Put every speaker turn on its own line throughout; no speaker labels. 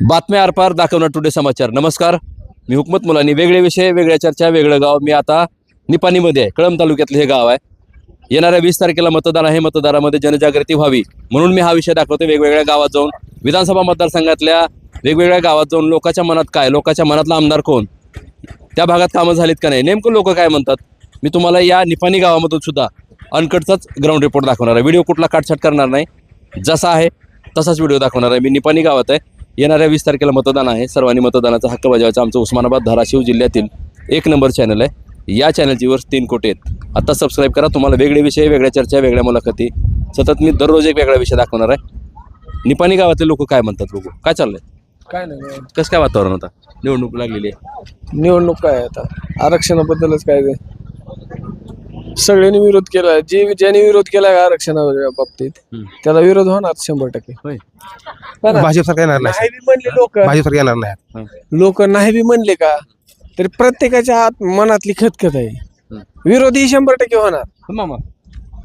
बातम्या आरपार दाखवणार टुडे समाचार. नमस्कार. मी हुकमत मुलांनी. वेगळे विषय वेगळ्या चर्चा वेगळं गाव. मी आता निपाणीमध्ये आहे. कळंब तालुक्यातलं हे गाव आहे. येणाऱ्या वीस तारखेला मतदान आहे. मतदारामध्ये जनजागृती व्हावी. म्हणून मी हा विषय दाखवतो वेगवेगळ्या गावात जाऊन. विधानसभा मतदारसंघातल्या वेगवेगळ्या गावात जाऊन लोकांच्या मनात काय? लोकांच्या मनातला आमदार कोण? त्या भागात कामं झालीत का नाही? नेमकं लोक काय म्हणतात? मी तुम्हाला या निपाणी गावामधून सुद्धा अनकटचाच ग्राउंड रिपोर्ट दाखवणार आहे. व्हिडिओ कुठला काटछाट करणार नाही. जसा आहे तसाच व्हिडिओ दाखवणार आहे. मी निपाणी गावात आहे. येणाऱ्या वीस तारखेला मतदान आहे. सर्वांनी मतदानाचा हक्क बजावायचा. आमचं उस्मानाबाद धाराशिव जिल्ह्यातील एक नंबर चॅनल आहे. या चॅनलची वर तीन कोटी आहेत. आता सबस्क्राईब करा. तुम्हाला वेगळे विषय वेगळ्या चर्चा वेगळ्या मुलाखती. सतत मी दररोज एक वेगळा विषय दाखवणार आहे. निपाणी गावातले लोक काय म्हणतात लोक काय चाललंय?
काय नाही
कसं काय वातावरण आता? निवडणूक लागलेली आहे.
निवडणूक काय आहे आता? आरक्षणाबद्दलच काय ते सगळ्यांनी विरोध केला. जे ज्यांनी विरोध केला आरक्षणाच्या बाबतीत. त्याला विरोध होणार शंभर टक्के.
होय.
भाजप सरकार येणार नाही.
नाही बी म्हणले लोक.
भाजप सरकार येणार नाही.
लोक नाही बी म्हणले का तरी प्रत्येकाच्या आत मनातली खतखत आहे. विरोधी शंभर टक्के होणार.
हो मामा.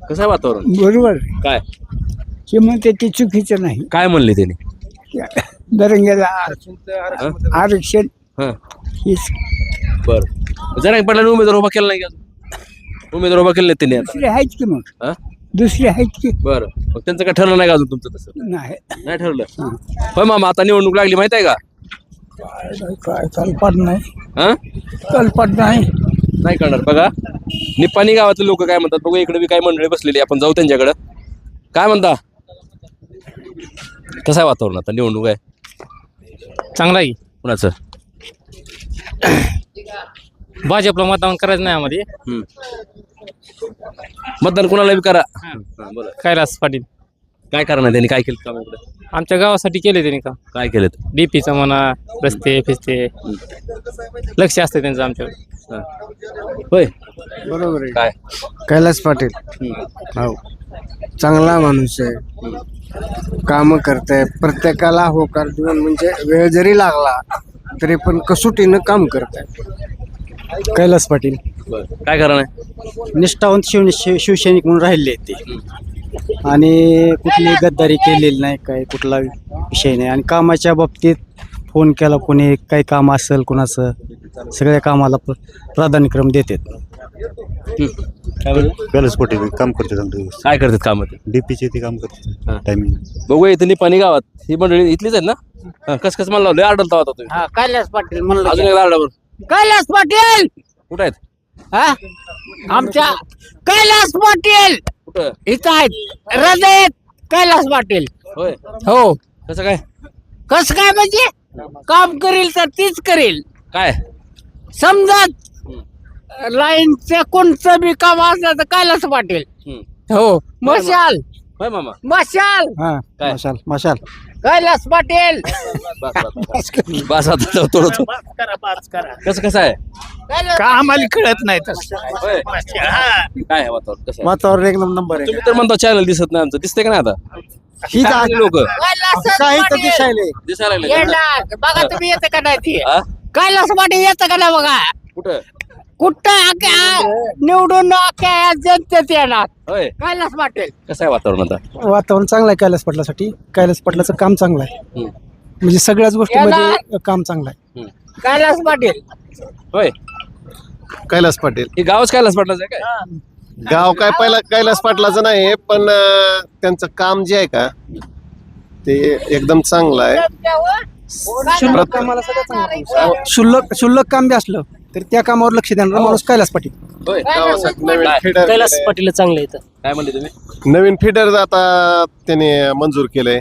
कसं आहे वातावरण?
बरोबर.
काय?
ते म्हणते ते चुकीचं नाही.
काय म्हणले त्यांनी?
दरंग्याला आरक्षण
हां.
हेच
बरं. जरा पडला उमेदवार उभा केला नाही का अजून? उमेदवार उभा केले नाही त्यांनी आता.
दुसरे आहेत की मग?
हा?
दुसरे आहेत की?
बरं. मग त्यांचं काय ठरलं नाही का अजून तुमचं तसं?
नाही.
नाही ठरलं? होय मामा आता निवडणूक लागली माहीत आहे का?
काय कल्पट नाही.
हा?
कल्पट नाही.
नाही कळणार बघा. निपाणी गावातले लोक काय म्हणतात? बघू इकडे बी काय मंडळी बसलेली. आपण जाऊ त्यांच्याकडं. काय म्हणता? कसं आहे वातावरण आता? निवडणूक आहे?
चांगला आहे.
कुणाचं?
भाजपला मतदान करायचं नाही आम्हाला.
मतदान कुणाला बी करा. हां,
कैलास पाटील.
काय करणार त्यांनी? काय केलं काम इकडे?
आमच्या गावासाठी केले त्यांनी काम.
काय केलं
डीपीचं म्हणा रस्ते फिस्ते. लक्ष असते त्यांचं आमच्याकडे.
होय.
बरोबर आहे.
काय?
कैलास पाटील. हो. चांगला माणूस आहे. काम करताय. प्रत्येकाला होकार देऊन म्हणजे वेळ जरी लागला तरी पण कसोटीनं काम करत आहे कैलास पाटील.
बरं. काय करणार आहे?
निष्ठावंत शिव शिव- शिवसैनिक म्हणून राहिले आहेत ते. आणि कुठली गद्दारी केलेली नाही काय कुठला विषय नाही. आणि कामाच्या बाबतीत फोन केला कोणी काही काम असेल कुणाचं सगळ्या कामाला प्र- प्राधान्यक्रम देतात.
काय बरं?
कैलास पाटील काम करते चांगलं
काय करतात काम ते
डीपीचे ते काम
हा.
करते टायमिंग
बघूया इथं निपाणी गावात. ही मंडळी इथलीच आहेत ना? हा, कस कस मला लावलं आडलता होता तुम्ही.
हा कैलास पाटील
अजून
म्हणलं
एकदा आरडावर
कैलास पाटील!
कुठं आहेत?
हा? आमच्या कैलास पाटील!
कुठं?
इथं आहेत. हृदयात कैलास पाटील.
होय.
हो.
कसं काय?
कस काय म्हणजे? काम करील तर तीच करील.
काय?
समजा लाईनचं कोणतं बी काम असलं तर कैलास पाटील.
हम्म.
हो. मशाल.
होय मामा.
मशाल.
काय?
मशाल मशाल.
कैलास पाटील?
बस आता थोडं. कसं कसं आहे?
का आम्हाला कळत नाही तसं.
होय. काय आहे वातावरण? कसं आहे?
वातावरण एक नंबर आहे.
तुम्ही तर म्हणता चॅनल दिसत नाही आमचं. दिसते का नाही आता?
ही
लोक.
कैलास पाटील?
दिसायला? लागले?
येणार. बघा तुम्ही येतं का नाही ते?
हा?
कैलास पाटील येतं का नाही बघा?
कुठं?
कुठं निवडून जनतेत येणार?
होय.
कैलास पाटील.
कसं आहे वातावरण आता?
वातावरण चांगलं आहे कैलास पाटलासाठी. कैलास पाटलाचं काम चांगलं आहे.
हम्म.
म्हणजे सगळ्याच गोष्टीमध्ये काम चांगलं आहे.
हम्म.
कैलास पाटील.
होय.
कैलास पाटील.
हे गावच कायलाच पडलं काय?
गाव काय पहिला कैलास पाटलाचं नाही पण अं, त्यांचं काम जे आहे का ते एकदम चांगलं आहे.
क्षुल्लक कामाला सगळं चांगलं आहे. क्षुल्लक क्षुल्लक काम बी असलं. तरी त्या कामावर लक्ष देणारा माणूस कैलास पाटील.
होय.
गावासाठी नवीन
काय?
फिडर
कैलास पाटील चांगलं
काय म्हणले तुम्ही?
नवीन फिडर आता त्याने मंजूर केलंय.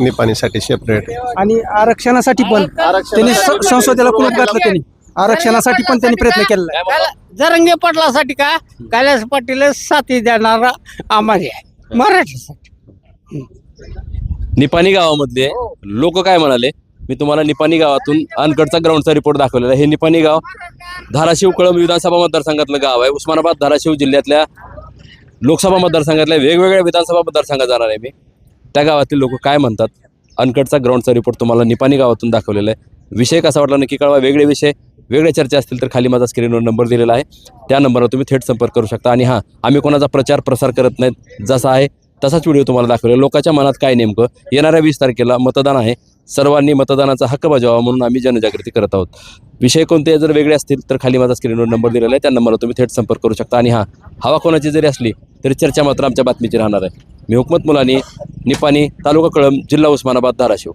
निपाणीसाठी सेपरेट
आणि आरक्षणासाठी पण त्यांनी स- संसदेला कुलूप घातलं त्यांनी. आरक्षणासाठी पण त्यांनी प्रयत्न केलेला आहे.
काय मामा?
जरंगे पाटलासाठी का? कैलास पाटील साथी देणारा आम्हाला आहे. मराठीसाठी.
निपाणी गावामधले लोक काय म्हणाले? मी तुम्हाला निपाणी गावातून अनकडचा ग्राउंडचा रिपोर्ट दाखवलेला आहे. हे निपाणी गाव धाराशिव कळंब विधानसभा मतदारसंघातलं गाव आहे. उस्मानाबाद धाराशिव जिल्ह्यातल्या लोकसभा मतदारसंघातल्या वेगवेगळ्या विधानसभा मतदारसंघात जाणार आहे मी. त्या गावातील लोक काय म्हणतात? अनकडचा ग्राउंडचा रिपोर्ट तुम्हाला निपाणी गावातून दाखवलेला आहे. विषय कसा वाटला नक्की कळवा. वेगळे विषय वेगळ्या चर्चा असतील तर खाली माझा स्क्रीनवर नंबर दिलेला आहे. त्या नंबरवर तुम्ही थेट संपर्क करू शकता. आणि हां आम्ही कोणाचा प्रचार प्रसार करत नाहीत. जसा आहे तसाच व्हिडिओ तुम्हाला दाखवला लोकांच्या मनात काय नेमकं? येणाऱ्या वीस तारखेला मतदान आहे. सर्वांनी मतदानाचा हक्क बजावा म्हणून आम्ही जनजागृती करत आहोत. विषय कोणते जर वेगळे असतील तर खाली माझा स्क्रीनवर नंबर दिलेला आहे. त्या नंबरला तुम्ही थेट संपर्क करू शकता. आणि हा हवा कोणाची जरी असली तरी चर्चा मात्र आमच्या बातमीची राहणार आहे. मी हुकमत मुलानी निपाणी तालुका कळम जिल्हा उस्मानाबाद धाराशिव.